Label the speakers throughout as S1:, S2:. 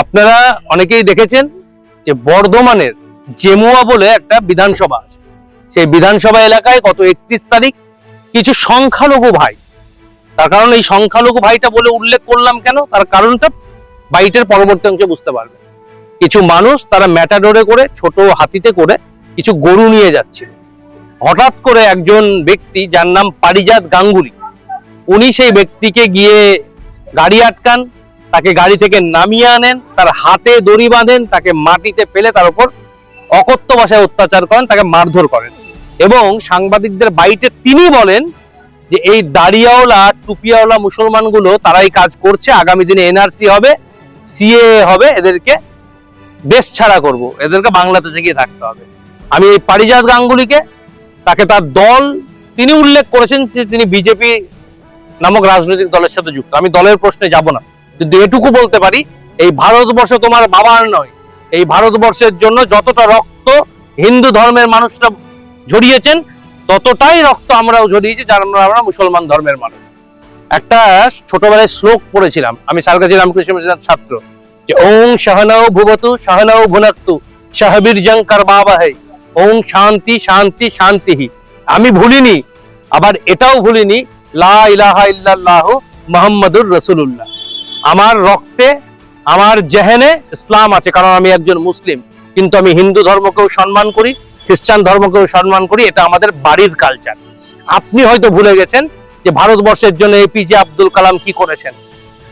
S1: আপনারা অনেকেই দেখেছেন যে বর্ধমানের জেমুয়া বলে একটা বিধানসভা আছে। সেই বিধানসভা এলাকায় গত একত্রিশ তারিখ কিছু সংখ্যালঘু ভাই, তার কারণ এই সংখ্যালঘু ভাইটা বলে উল্লেখ করলাম কেন? তার কারণটা বাইটের পরবর্তী অংশে বুঝতে পারবে কিছু মানুষ তারা ম্যাটাডোরে করে, ছোট হাতিতে করে কিছু গরু নিয়ে যাচ্ছে। হঠাৎ করে একজন ব্যক্তি, যার নাম পারিজাত গাঙ্গুলি, উনি সেই ব্যক্তিকে গিয়ে গাড়ি আটকান তাকে গাড়ি থেকে নামিয়ে আনেন, তার হাতে দড়ি বাঁধেন, তাকে মাটিতে ফেলে তার উপর অকথ্য ভাষায় অত্যাচার করেন, তাকে মারধর করেন। এবং সাংবাদিকদের বাইটে তিনি বলেন যে এই দাড়িয়াওয়ালা, টুপিয়াওয়ালা মুসলমানগুলো তারাই কাজ করছে, আগামী দিনে এনআরসি হবে, সিএ হবে, এদেরকে দেশ ছাড়া করব, এদেরকে বাংলাদেশে গিয়ে থাকতে হবে। আমি এই পারিজাত গাঙ্গুলিকে, তাকে তার দল, তিনি উল্লেখ করেছেন যে তিনি বিজেপি নামক রাজনৈতিক দলের সাথে যুক্ত। আমি দলের প্রশ্নে যাব না। কিন্তু এটুকু বলতে পারি, এই ভারতবর্ষ তোমার বাবার নয়। এই ভারতবর্ষের জন্য যতটা রক্ত হিন্দু ধর্মের মানুষরা ঝরিয়েছেন, ততটাই রক্ত আমরাও ঝরিয়েছি, যার আমরা আমরা মুসলমান ধর্মের মানুষ। একটা ছোটবেলায় শ্লোক পড়েছিলাম, আমি সারকাজি রামকৃষ্ণ ছাত্র, যে ওং সহনাও ভুবতু সহনাও ভুনাক্তু বাবা হে ওং শান্তি শান্তি, শান্তিহি। আমি ভুলিনি, আবার এটাও ভুলিনি, লা মুহাম্মাদুর রাসূলুল্লাহ। আমার রক্তে, আমার জেহেনে ইসলাম আছে, কারণ আমি একজন মুসলিম। কিন্তু আমি হিন্দু ধর্মকেও সম্মান করি, খ্রিস্টান ধর্মকেও সম্মান করি, এটা আমাদের বাড়ির কালচার আপনি হয়তো ভুলে গেছেন যে ভারতবর্ষের জন্য এপিজে আব্দুল কালাম কি করেছেন?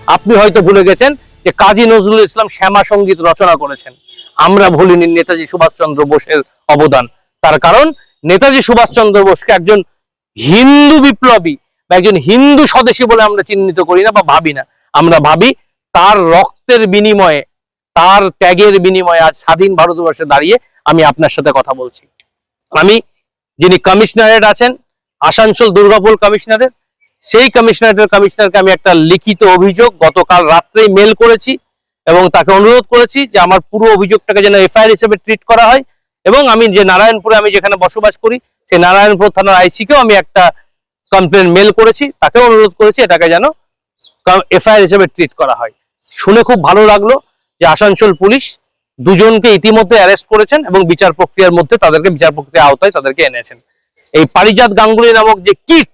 S1: আপনি হয়তো ভুলে গেছেন যে কাজী নজরুল ইসলাম শ্যামা সংগীত রচনা করেছেন। আমরা ভুলিনি নেতাজি সুভাষচন্দ্র বোসের অবদান। তার কারণ, নেতাজি সুভাষচন্দ্র বোসকে একজন হিন্দু বিপ্লবী বা একজন হিন্দু স্বদেশী বলে আমরা চিহ্নিত করি না বা ভাবি না। আমরা ভাবি তার রক্তের বিনিময়ে, তার ত্যাগের বিনিময়ে আজ স্বাধীন ভারতবর্ষে দাঁড়িয়ে আমি আপনার সাথে কথা বলছি। আমি যিনি কমিশনারেট আছেন, আসানসোল দুর্গাপুর কমিশনারের, সেই কমিশনারেটের কমিশনারকে আমি একটা লিখিত অভিযোগ গতকাল রাত্রেই মেল করেছি এবং তাকে অনুরোধ করেছি যে আমার পুরো অভিযোগটাকে যেন এফআইআর হিসেবে ট্রিট করা হয় এবং আমি যে নারায়ণপুরে আমি যেখানে বসবাস করি, সেই নারায়ণপুর থানার আইসিকেও আমি একটা কমপ্লেন মেল করেছি তাকে অনুরোধ করেছি এটাকে যেন এফআইআর হিসেবে ট্রিট করা হয়। শুনে খুব ভালো লাগল যে আসানসোল পুলিশ দুজনকে ইতিমধ্যে অ্যারেস্ট করেছেন এবং বিচার প্রক্রিয়ার মধ্যে তাদেরকে বিচার প্রক্রিয়ার আওতায় তাদেরকে এনেছেন। এই পারিজাত গাঙ্গুলি নামক যে কিট,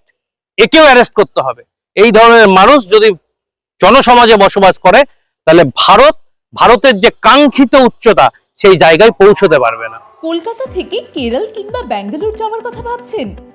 S1: একেও অ্যারেস্ট করতে হবে। এই ধরনের মানুষ যদি জনসমাজে বসবাস করে, তাহলে ভারত, ভারতের যে কাঙ্ক্ষিত উচ্চতা, সেই জায়গায় পৌঁছতে পারবে না।
S2: কলকাতা থেকে কেরল কিংবা ব্যাঙ্গালোর যাওয়ার কথা ভাবছেন?